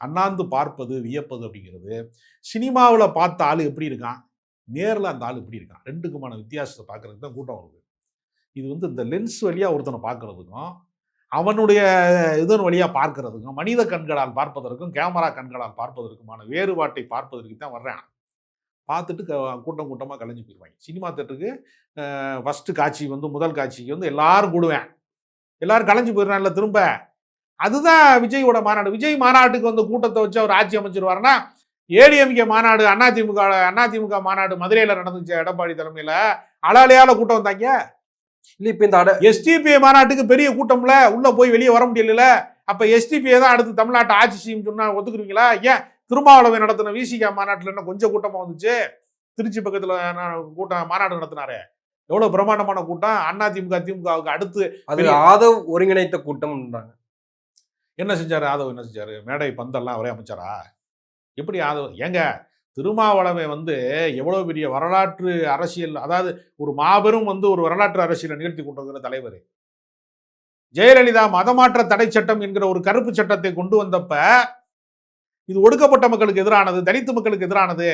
அண்ணாந்து பார்ப்பது வியப்பது அப்படிங்கிறது சினிமாவில் பார்த்த ஆள் எப்படி இருக்கான்? நேரில் அந்த ஆள் எப்படி இருக்கான்? ரெண்டுக்குமான வித்தியாசத்தை பார்க்குறதுக்கு தான் கூட்டம் வருது. இது வந்து இந்த லென்ஸ் வழியாக ஒருத்தனை பார்க்குறதுக்கும் அவனுடைய இதன் வழியாக பார்க்கறதுக்கும் மனித கண்களால் பார்ப்பதற்கும் கேமரா கண்களால் பார்ப்பதற்குமான வேறுபாட்டை பார்ப்பதற்கு தான் வர்றேன். பார்த்துட்டு க- கூட்டம் கூட்டமாக கலைஞ்சு போயிடுவாங்க சினிமா தேட்டருக்கு ஃபஸ்ட்டு காட்சி வந்து முதல் காட்சிக்கு வந்து எல்லாரும் கூடுவேன். எல்லாரும் கலைஞ்சு போயிடுறான்ல திரும்ப. அதுதான் விஜயோட மாநாடு. விஜய் மாநாட்டுக்கு வந்து கூட்டத்தை வச்சு அவர் ஆட்சி அமைச்சிருவாருன்னா ஏடிஎம்கே மாநாடு அதிமுக அதிமுக மாநாடு மதுரையில் நடந்துச்சு எடப்பாடி தலைமையில். அலாலையால் கூட்டம் வந்தாங்க. இல்ல இப்ப இந்த அட எஸ்டிபிஐ மாநாட்டுக்கு பெரிய கூட்டம்ல உள்ள போய் வெளியே வர முடியல அப்ப எஸ்டிபிஐ தான் அடுத்து தமிழ்நாட்டை ஆட்சி செய்யும் சொன்னா ஒத்துக்குறீங்களா? ஏன்? திருமாவளவை நடத்தின விசிகா மாநாட்டுல என்ன கொஞ்சம் கூட்டமா வந்துச்சு? திருச்சி பக்கத்துல கூட்டம் மாநாடு நடத்தினாரு. எவ்வளவு பிரம்மாண்டமான கூட்டம்? அதிமுக திமுகவுக்கு அடுத்து அது ஆதவ் ஒருங்கிணைத்த கூட்டம்ன்றாங்க. என்ன செஞ்சாரு? ஆதவ் என்ன செஞ்சாரு? மேடை பந்தெல்லாம் அவரே அமைச்சாரா? எப்படி ஆதவ் ஏங்க திருமாவளவை வந்து எவ்வளோ பெரிய வரலாற்று அரசியல் அதாவது ஒரு மாபெரும் வந்து ஒரு வரலாற்று அரசியலை நிகழ்த்தி கொண்டிருக்கிற தலைவர். ஜெயலலிதா மதமாற்ற தடை சட்டம் என்கிற ஒரு கருப்பு சட்டத்தை கொண்டு வந்தப்ப இது ஒடுக்கப்பட்ட மக்களுக்கு எதிரானது தலித்து மக்களுக்கு எதிரானது.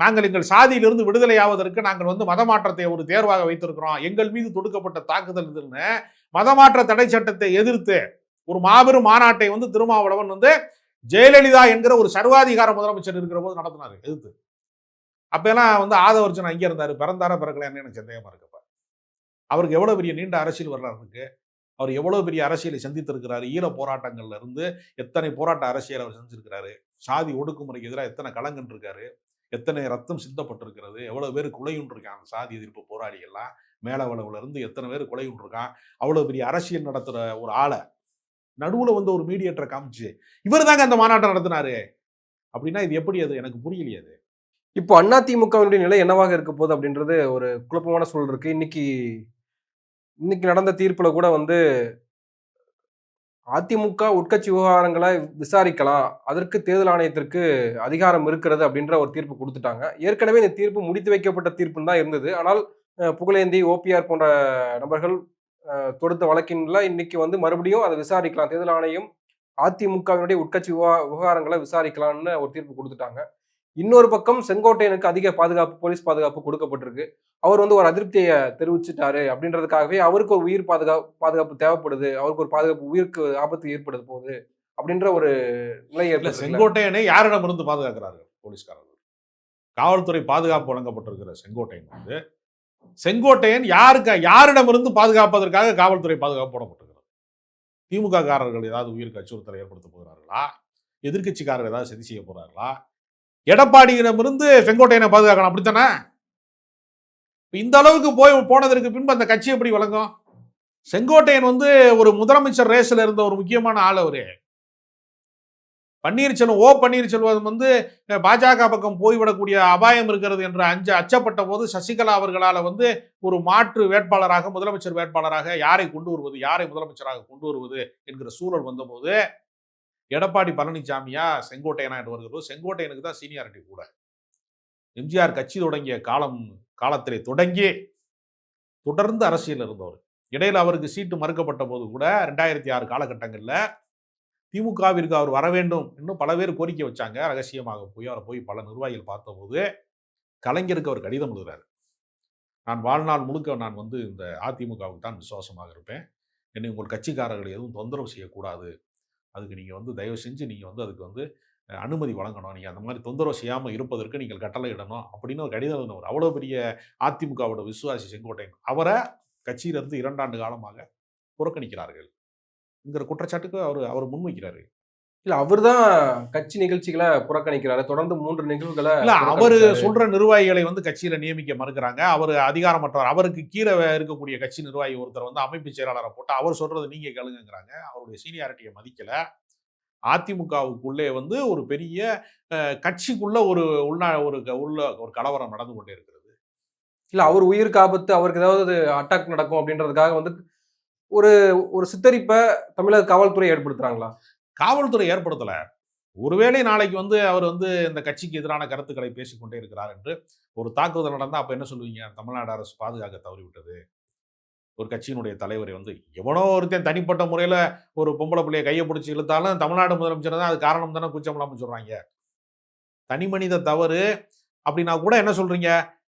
நாங்கள் எங்கள் சாதியிலிருந்து விடுதலையாவதற்கு நாங்கள் வந்து மதமாற்றத்தை ஒரு தேர்வாக வைத்திருக்கிறோம். எங்கள் மீது தொடுக்கப்பட்ட தாக்குதல் இதுன்னு மதமாற்ற தடை சட்டத்தை எதிர்த்து ஒரு மாபெரும் மாநாட்டை வந்து திருமாவளவன் வந்து ஜெயலலிதா என்கிற ஒரு சர்வாதிகார முதலமைச்சர் இருக்கிற போது நடத்தினாரு எதிர்த்து. அப்பெல்லாம் வந்து ஆதவர்ஜன் அங்கே இருந்தார் பிறந்தாரா பிறக்கலையான்னு எனக்கு சந்தேகமாக இருக்கப்ப அவருக்கு எவ்வளோ பெரிய நீண்ட அரசியல் வரலாறு இருக்கு. அவர் எவ்வளோ பெரிய அரசியலை சந்தித்திருக்கிறாரு ஈழ போராட்டங்கள்ல இருந்து எத்தனை போராட்ட அரசியல் அவர் செஞ்சிருக்கிறாரு சாதி ஒடுக்குமுறைக்கு எதிராக எத்தனை கலங்கன் இருக்காரு எத்தனை ரத்தம் சிந்தப்பட்டிருக்கிறது எவ்வளோ பேர் கொலையுண்டிருக்கான் அந்த சாதி எதிர்ப்பு போராளிகள்லாம் மேலவளவுல இருந்து எத்தனை பேர் கொலையுண்டிருக்கான் அவ்வளோ பெரிய அரசியல் நடத்துகிற ஒரு ஆளை நடுவில் வந்து ஒரு மீடியேட்டரை காமிச்சு இவர் தாங்க அந்த மாநாட்டம் நடத்தினாரு. அப்படின்னா இது எப்படி அது? எனக்கு புரியலையே அது. இப்போ அதிமுகவினுடைய நிலை என்னவாக இருக்க போகுது அப்படின்றது ஒரு குழப்பமான சூழல் இருக்கு. இன்னைக்கு இன்னைக்கு நடந்த தீர்ப்புல கூட வந்து அதிமுக உட்கட்சி விவகாரங்களை விசாரிக்கலாம் அதற்கு தேர்தல் ஆணையத்திற்கு அதிகாரம் இருக்கிறது அப்படின்ற ஒரு தீர்ப்பு கொடுத்துட்டாங்க. ஏற்கனவே இந்த தீர்ப்பு முடித்து வைக்கப்பட்ட தீர்ப்புன்னு தான் இருந்தது. ஆனால் புகழேந்தி ஓபிஆர் போன்ற நபர்கள் தொடுத்த வழக்கின்ல இன்னைக்கு வந்து மறுபடியும் அதை விசாரிக்கலாம். தேர்தல் ஆணையம் அதிமுகவினுடைய உட்கட்சி விவா- விவகாரங்களை விசாரிக்கலாம்னு ஒரு தீர்ப்பு கொடுத்துட்டாங்க. இன்னொரு பக்கம் செங்கோட்டையனுக்கு அதிக பாதுகாப்பு போலீஸ் பாதுகாப்பு கொடுக்கப்பட்டிருக்கு. அவர் வந்து ஒரு அதிருப்தியை தெரிவிச்சிட்டாரு அப்படின்றதுக்காகவே அவருக்கு ஒரு உயிர் பாதுகாப்பு பாதுகாப்பு தேவைப்படுது. அவருக்கு ஒரு பாதுகாப்பு உயிருக்கு ஆபத்து ஏற்படுது போகுது அப்படின்ற ஒரு நிலை இல்ல ஏற்பட்டு செங்கோட்டையனை யாரிடமிருந்து பாதுகாக்கிறார்கள்? போலீஸ்காரர்கள். காவல்துறை பாதுகாப்பு வழங்கப்பட்டிருக்கிற செங்கோட்டையன் வந்து செங்கோட்டையன் யாருக்கு யாரிடமிருந்து பாதுகாப்பதற்காக காவல்துறை பாதுகாப்பு போடப்பட்டிருக்கிறது? திமுக காரர்கள் ஏதாவது உயிருக்கு அச்சுறுத்தலை ஏற்படுத்த போகிறார்களா? எதிர்க்கட்சிக்காரர்கள் ஏதாவது சதி செய்ய போகிறார்களா எடப்பாடியிடமிருந்து செங்கோட்டையனை பாதுகாக்கணும் அப்படித்தானே? இந்த அளவுக்கு போய் போனதற்கு பின்பு அந்த கட்சி எப்படி வழங்கும் செங்கோட்டையன் வந்து ஒரு முதலமைச்சர் ரேஸில் இருந்த ஒரு முக்கியமான ஆள் அவரு. பன்னீர்செல்வம் ஓ பன்னீர்செல்வம் வந்து பாஜக பக்கம் போய்விடக்கூடிய அபாயம் இருக்கிறது என்று அஞ்ச அச்சப்பட்ட போது சசிகலா அவர்களால் வந்து ஒரு மாற்று வேட்பாளராக முதலமைச்சர் வேட்பாளராக யாரை கொண்டு வருவது யாரை முதலமைச்சராக கொண்டு வருவது என்கிற சூழல் வந்தபோது எடப்பாடி பழனிசாமியா செங்கோட்டையனா என்று வருகிறோம் செங்கோட்டையனுக்கு தான் சீனியாரிட்டி கூட. எம்ஜிஆர் கட்சி தொடங்கிய காலம் காலத்திலே தொடங்கி தொடர்ந்து அரசியல் இருந்தவர். இடையில் அவருக்கு சீட்டு மறுக்கப்பட்ட போது கூட ரெண்டாயிரத்தி ஆறு காலகட்டங்களில் திமுகவிற்கு அவர் வர வேண்டும் இன்னும் பல பேர் கோரிக்கை வச்சாங்க. ரகசியமாக போய் அவரை போய் பல நிர்வாகிகள் பார்த்தபோது கலைஞருக்கு அவர் கடிதம் எழுதுறாரு. நான் வாழ்நாள் முழுக்க நான் வந்து இந்த அதிமுகவுக்கு தான் விசுவாசமாக இருப்பேன். என்னை உங்கள் கட்சிக்காரர்கள் எதுவும் தொந்தரவு செய்யக்கூடாது. அதுக்கு நீங்கள் வந்து தயவு செஞ்சு நீங்கள் வந்து அதுக்கு வந்து அனுமதி வழங்கணும். நீங்கள் அந்த மாதிரி தொந்தரவு செய்யாமல் இருப்பதற்கு நீங்கள் கட்டளை இடணும் அப்படின்னு ஒரு கடிதம் எழுதினவர். அவ்வளோ பெரிய அதிமுகவோட விசுவாசி செங்கோட்டையன். அவரை கட்சியிலிருந்து இரண்டாண்டு காலமாக புறக்கணிக்கிறார்கள். என்கிற குற்றச்சாட்டுக்கு அவர் அவர் முன்வைக்கிறாரு. இல்ல அவர்தான் கட்சி நிகழ்ச்சிகளை புறக்கணிக்கிறாரு. தொடர்ந்து மூன்று நிகழ்வுகளை இல்ல அவரு. சொல்ற நிர்வாகிகளை வந்து கட்சியில நியமிக்க மறுக்கிறாங்க. அவர் அதிகாரமற்றவர். அவருக்கு கீழே இருக்கக்கூடிய கட்சி நிர்வாகி ஒருத்தர் வந்து அமைப்பு செயலாளரை போட்டு அவர் சொல்றது நீங்க கேளுங்கிறாங்க அவருடைய சீனியாரிட்டியை மதிக்கல. அதிமுகவுக்குள்ளே வந்து ஒரு பெரிய கட்சிக்குள்ள ஒரு உள்நா ஒரு உள்ள ஒரு கலவரம் நடந்து கொண்டே இருக்கிறது. இல்ல அவர் உயிருக்கு ஆபத்து அவருக்கு ஏதாவது அட்டாக் நடக்கும் அப்படின்றதுக்காக வந்து ஒரு ஒரு சித்தரிப்பை தமிழக காவல்துறை ஏற்படுத்துறாங்களா? காவல்துறை ஏற்படுத்தல. ஒருவேளை நாளைக்கு வந்து அவர் வந்து இந்த கட்சிக்கு எதிரான கருத்துக்களை பேசிக்கொண்டே இருக்கிறார் என்று ஒரு தாக்குதல் நடந்தால் அப்போ என்ன சொல்லுவீங்க? தமிழ்நாடு அரசு பாதுகாக்க தவறிவிட்டது. ஒரு கட்சியினுடைய தலைவரை வந்து எவனோ ஒருத்தன் தனிப்பட்ட முறையில் ஒரு பொம்பளை பிள்ளைய கையை பிடிச்சி இழுத்தாலும் தமிழ்நாடு முதலமைச்சர் தான் அது காரணம் தானே குச்சம் சொல்கிறாங்க தனி மனித தவறு அப்படின்னா கூட என்ன சொல்கிறீங்க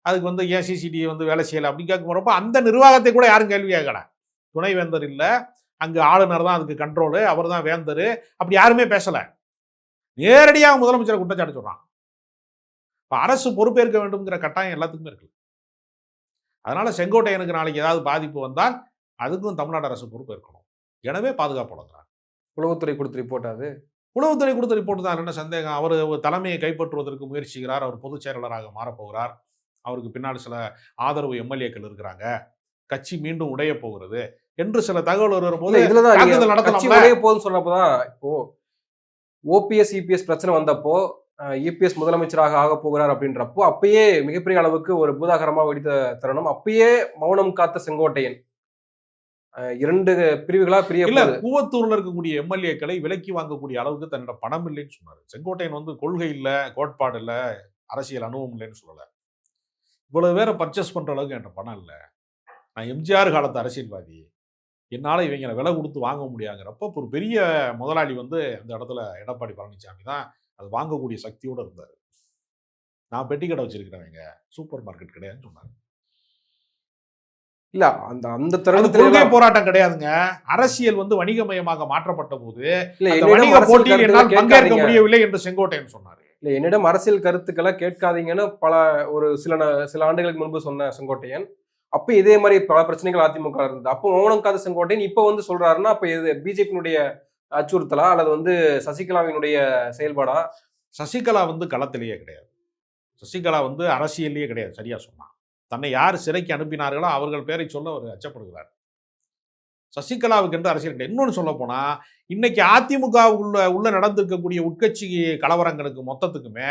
அதுக்கு வந்து ஏன் சிசிடிவி வந்து வேலை செய்யலை அப்படின்னு கேட்க போகிறப்ப அந்த நிர்வாகத்தை கூட யாரும் கேள்வி கேட்கல. துணைவேந்தர் இல்லை. அங்க ஆளுநர் தான் அதுக்கு கண்ட்ரோலு அவர் தான் வேந்தர். அப்படி யாருமே பேசல. நேரடியாக முதலமைச்சரை குற்றச்சாட்டு சொல்றான். இப்ப அரசு பொறுப்பேற்க வேண்டும்ங்கிற கட்டாயம் எல்லாத்துக்குமே இருக்கு. அதனால செங்கோட்டையனுக்கு நாளைக்கு ஏதாவது பாதிப்பு வந்தால் அதுக்கும் தமிழ்நாடு அரசு பொறுப்பேற்கணும் எனவே பாதுகாப்பு வழங்குறாங்க. உளவுத்துறை கொடுத்த ரிப்போர்ட் அது? உளவுத்துறை கொடுத்த ரிப்போர்ட் தான். என்ன சந்தேகம்? அவர் தலைமையை கைப்பற்றுவதற்கு முயற்சிக்கிறார். அவர் பொதுச் செயலாளராக மாறப்போகிறார் அவருக்கு பின்னாடி சில ஆதரவு எம்எல்ஏக்கள் இருக்கிறாங்க. கட்சி மீண்டும் உடைய போகிறது. என்று சில தகவல் வரும்போது இதுலதான் போதுன்னு சொன்னப்பதான் இப்போ ஓபிஎஸ் இபிஎஸ் பிரச்சனை வந்தப்போ இபிஎஸ் முதலமைச்சராக ஆக போகிறார் அப்படின்றப்போ அப்பயே மிகப்பெரிய அளவுக்கு ஒரு பூதாகரமா வெடித்த தருணம். அப்பயே மௌனம் காத்த செங்கோட்டையன். இரண்டு பிரிவுகளா பிரிய இல்ல. கூவத்தூர்ல இருக்கக்கூடிய எம்எல்ஏக்களை விலக்கி வாங்கக்கூடிய அளவுக்கு தன்னோட பணம் இல்லைன்னு சொன்னாரு. செங்கோட்டையன் வந்து கொள்கை இல்ல கோட்பாடு இல்ல அரசியல் அனுபவம் இல்லைன்னு சொல்லல. இவ்வளவு பேரை பர்ச்சேஸ் பண்ற அளவுக்கு என்கிட்ட பணம் இல்ல. நான் எம்ஜிஆர் காலத்து அரசியல்வாதி. என்னால இவங்களை விலை கொடுத்து வாங்க முடியாங்கிறப்ப ஒரு பெரிய முதலாளி வந்து அந்த இடத்துல எடப்பாடி பழனிசாமி தான் அது வாங்கக்கூடிய சக்தியோட இருந்தாரு. நான் பெட்டி கடை வச்சிருக்கிறவங்க சூப்பர் மார்க்கெட் கிடையாதுன்னு சொன்னாரு. இல்ல அந்த அந்த தருணத்துல போராட்டம் கிடையாதுங்க. அரசியல் வந்து வணிகமயமாக மாற்றப்பட்ட போது வணிக போட்டியில் என்னால் பங்கேற்க. முடியவில்லை என்று செங்கோட்டையன் சொன்னார். இல்ல என்னிடம் அரசியல் கருத்துக்களை கேட்காதீங்கன்னு பல ஒரு சில சில ஆண்டுகளுக்கு முன்பு சொன்ன செங்கோட்டையன் அப்ப இதே மாதிரி பல பிரச்சனைகள் அதிமுக இருந்தது. அப்போ மௌனம் காத்த செங்கோட்டையன் இப்ப வந்து சொல்றாருன்னா அப்ப இது பிஜேபியினுடைய அச்சுறுத்தலா அல்லது வந்து சசிகலாவினுடைய செயல்பாடா? சசிகலா வந்து களத்திலேயே கிடையாது. சசிகலா வந்து அரசியல்லையே கிடையாது சரியா சொன்னா. தன்னை யார் சிறைக்கு அனுப்பினார்களோ அவர்கள் பேரை சொல்ல அவர் அச்சப்படுகிறார். சசிகலாவுக்கு என்று அரசியல் கிடையாது. இன்னொன்று சொல்ல போனால் இன்னைக்கு அதிமுக உள்ள உள்ள நடந்திருக்கக்கூடிய உட்கட்சி கலவரங்களுக்கு மொத்தத்துக்குமே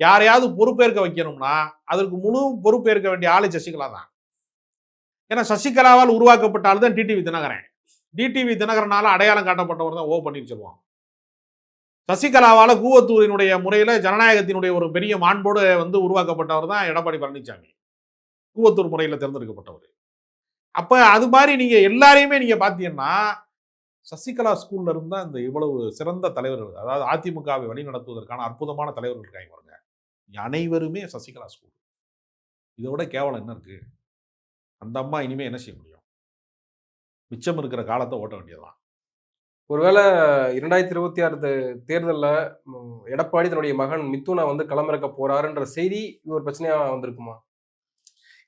யாரையாவது பொறுப்பேற்க வைக்கணும்னா அதற்கு முழு பொறுப்பேற்க வேண்டிய ஆளு சசிகலா தான். ஏன்னா சசிகலாவால் உருவாக்கப்பட்ட ஆள் தான் டிடிவி தினகரன். டிடிவி தினகரனால அடையாளம் காட்டப்பட்டவர் தான் ஓ பன்னீர்செல்வம். சசிகலாவால் கூவத்தூரினுடைய முறையில் ஜனநாயகத்தினுடைய ஒரு பெரிய மாண்போடு வந்து உருவாக்கப்பட்டவர் தான் எடப்பாடி பழனிசாமி கூவத்தூர் முறையில் தேர்ந்தெடுக்கப்பட்டவர். அப்போ அது மாதிரி நீங்கள் எல்லாரையுமே நீங்கள் பார்த்தீங்கன்னா சசிகலா ஸ்கூல்ல இருந்தா இந்த இவ்வளவு சிறந்த தலைவர்கள் அதாவது அதிமுகவை வழிநடத்துவதற்கான அற்புதமான தலைவர்கள் இருக்காங்க பாருங்க. அனைவருமே சசிகலா ஸ்கூல் இதை விட கேவலம் என்ன இருக்குது அந்த அம்மா இனிமே என்ன செய்ய முடியும்? மிச்சம் இருக்கிற காலத்தை ஓட்ட வேண்டியதுதான். ஒருவேளை இரண்டாயிரத்தி இருபத்தி ஆறு தேர்தல்ல எடப்பாடி தன்னுடைய மகன் மிதுனை வந்து களமிறக்க போறாருன்ற செய்தி இது ஒரு பிரச்சனையா வந்திருக்குமா?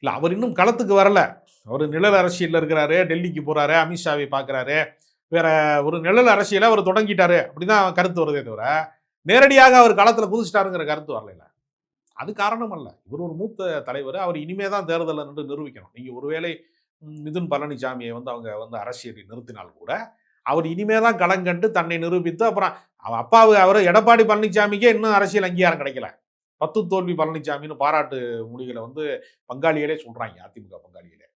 இல்ல அவர் இன்னும் களத்துக்கு வரல. அவர் நிழல் அரசியல்ல இருக்கிறாரு டெல்லிக்கு போறாரு அமித்ஷாவை பார்க்கறாரு வேற ஒரு நிழல் அரசியலை அவர் தொடங்கிட்டாரு. அப்படிதான் கருத்து வருதே தவிர நேரடியாக அவர் களத்துல குதிச்சிட்டாருங்கிற கருத்து வரல அது காரணம் அல்ல இவர் ஒரு மூத்த தலைவர். அவர் இனிமே தான் தேர்தலில் நின்று நிரூபிக்கணும். நீங்கள் ஒருவேளை மிதுன் பழனிசாமியை வந்து அவங்க வந்து அரசியலில் நிறுத்தினால் கூட அவர் இனிமே தான் களங்கண்டு தன்னை நிரூபித்து அப்புறம் அவர் அப்பாவு அவர் எடப்பாடி பழனிசாமிக்கே இன்னும் அரசியல் அங்கீகாரம் கிடைக்கல. பத்து தோல்வி பழனிசாமின்னு பாராட்டு மொழிகளை வந்து பங்காளிகளே சொல்கிறாங்க அதிமுக பங்காளிகளே.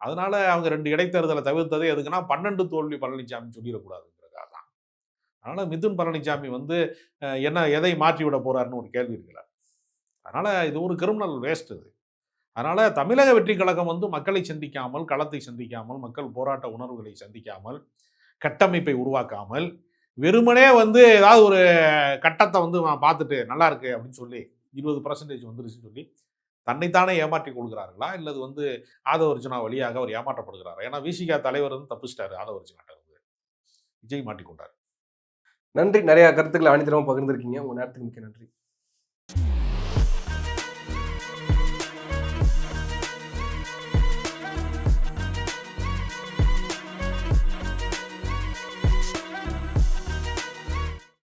அதனால அவங்க ரெண்டு இடைத்தேர்தலை தவிர்த்ததே எதுக்குன்னா பன்னெண்டு தோல்வி பழனிசாமி சொல்லிடக்கூடாதுங்கிறதுக்காக தான் அதனால் மிதுன் பழனிசாமி வந்து என்ன எதை மாற்றி விட போறாருன்னு ஒரு கேள்வி இருக்குல்ல. அதனால் இது ஒரு கிரிமினல் வேஸ்ட் இது. அதனால் தமிழக வெற்றி கழகம் வந்து மக்களை சந்திக்காமல் களத்தை சந்திக்காமல் மக்கள் போராட்ட உணர்வுகளை சந்திக்காமல் கட்டமைப்பை உருவாக்காமல் வெறுமனே வந்து ஏதாவது ஒரு கட்டத்தை வந்து நான் பார்த்துட்டு நல்லா இருக்கு அப்படின்னு சொல்லி இருபது பர்சன்டேஜ் வந்துருச்சுன்னு சொல்லி தன்னைத்தானே ஏமாற்றி கொள்கிறார்களா? இல்லது வந்து ஆதவர்ஜுனா வழியாக அவர் ஏமாற்றப்படுகிறார்? ஏன்னா விசிகா தலைவர் வந்து தப்பிச்சிட்டாரு ஆதவர்ஜுனாட்ட வந்து. விஜய் மாட்டிக்கொண்டார் நன்றி. நிறைய கருத்துக்களை அணித்தரமா பகிர்ந்திருக்கீங்க. உங்க நேரத்துக்கு மிக்க நன்றி.